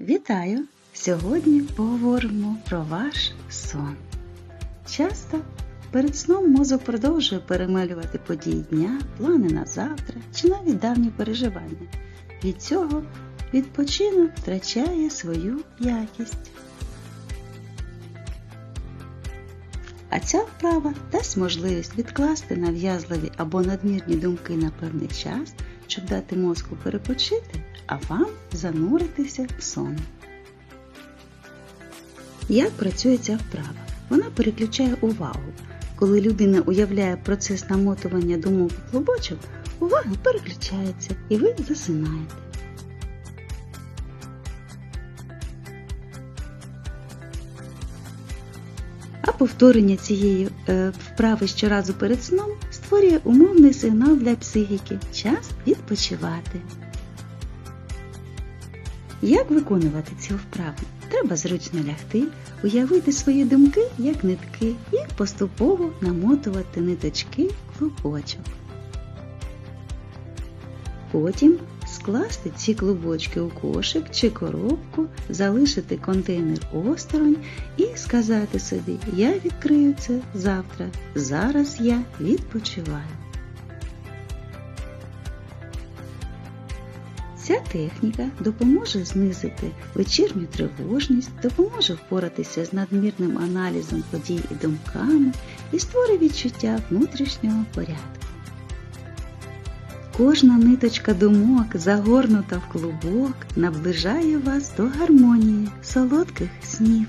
Вітаю! Сьогодні поговоримо про ваш сон. Часто перед сном мозок продовжує перемелювати події дня, плани на завтра чи навіть давні переживання. Від цього відпочинок втрачає свою якість. А ця вправа дасть можливість відкласти нав'язливі або надмірні думки на певний час, щоб дати мозку перепочити, а вам зануритися в сон. Як працює ця вправа? Вона переключає увагу. Коли людина уявляє процес намотування думок у клубочок, увага переключається і ви засинаєте. А повторення цієї е, вправи щоразу перед сном створює умовний сигнал для психіки час відпочивати. Як виконувати цю вправу? Треба зручно лягти, уявити свої думки як нитки і поступово намотувати ниточки клубочок. Потім скласти ці клубочки у кошик чи коробку, залишити контейнер осторонь і сказати собі Я відкрию це завтра. Зараз я відпочиваю. Ця техніка допоможе знизити вечірню тривожність, допоможе впоратися з надмірним аналізом подій і думками і створить відчуття внутрішнього порядку. Кожна ниточка думок, загорнута в клубок, наближає вас до гармонії, солодких снів.